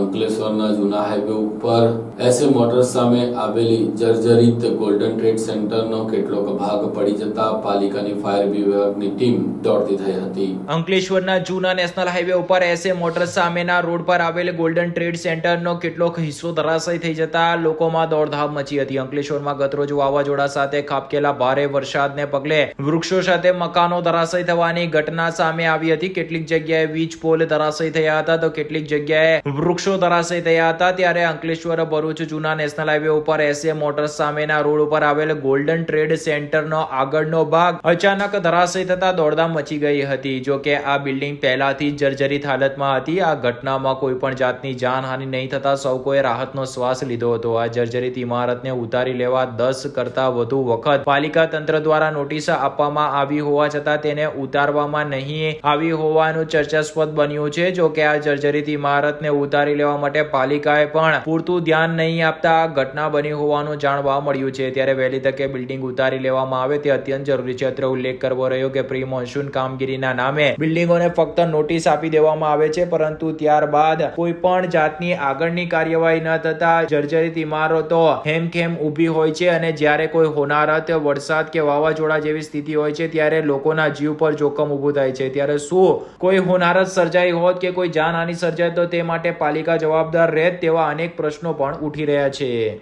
અંકલેશ્વરના જૂના હાઈવે ઉપર એસએ મોટર્સ સામે આવેલી જર્જરિત ગોલ્ડન ટ્રેડ સેન્ટરનો કેટલોક ભાગ પડી જતા પાલિકાની ફાયર વિભાગની ટીમ દોડતી થઈ હતી. અંકલેશ્વરના જૂના નેશનલ હાઈવે ઉપર એસએ મોટર્સ સામેના રોડ પર આવેલ ગોલ્ડન ટ્રેડ સેન્ટરનો કેટલોક હિસ્સો ધરાશય થઈ જતા લોકોમાં દોડધામ મચી હતી. અંકલેશ્વરમાં ગતરોજ વાવાઝોડા સાથે ખાબકેલા ભારે વરસાદને પગલે વૃક્ષો સાથે મકાનો ધરાશય થવાની ઘટના સામે આવી હતી. કેટલીક જગ્યાએ વીજ પોલ ધરાશય થયા હતા. તો કેટલીક જગ્યાએ વૃક્ષો ધરાશય થયા હતા ત્યારે અંકલેશ્વર ભરૂચ જૂના નેશનલ હાઈવે ઉપર એસએ મોટર્સ સામેના રોડ ઉપર આવેલ ગોલ્ડન ટ્રેડ સેન્ટરનો આગળનો ભાગ અચાનક ધરાશય થતા દોડધામ મચી ગઈ હતી. જો કે આ બિલ્ડિંગ પહેલાથી જર્જરિત હાલતમાં હતી. આ ઘટનામાં કોઈ પણ જાતની જાનહાનિ નહીં થતા સૌ કોઈ રાહતનો શ્વાસ લીધો હતો. આ જર્જરિત ઇમારતને ઉતારી લેવા દસ કરતા વધુ વખત પાલિકા તંત્ર દ્વારા નોટિસ આપવામાં આવી હોવા છતાં તેને ઉતારવામાં નહીં આવી હોવાનું ચર્ચાસ્પદ બન્યું છે. જો કે આ જર્જરિત ઇમારતને ઉતારી લેવા માટે પાલિકાએ પણ પૂરતું ધ્યાન નહીં આપતા ઘટના બની હોવાનું જાણવા મળ્યું છે. ત્યારે વહેલી તકે બિલ્ડિંગ ઉતારી લેવામાં આવે તે અત્યંત જરૂરી છે. અત્રે ઉલ્લેખ કરવો રહ્યો કે પ્રી મોન્સૂન કામગીરીના નામે બિલ્ડિંગોને ફક્ત નોટિસ આપી દેવામાં આવે છે, પરંતુ ત્યારબાદ કોઈ પણ જાતની આગળની કાર્યવાહી ન થતા જર્જરિત ઇમારતો હેમખેમ ઊભી હોય છે અને જ્યારે કોઈ હોનારત, વરસાદ કે વાવાઝોડા જેવી સ્થિતિ હોય છે ત્યારે લોકોના જીવ પર જોખમ ઊભું થાય છે. ત્યારે શું કોઈ હોનારત સર્જાઈ હોત કે કોઈ જાનહાની સર્જાય તો તે માટે પાલિકા જવાબદાર રહેત તેવા અનેક પ્રશ્નો પણ ઉઠી રહ્યા છે.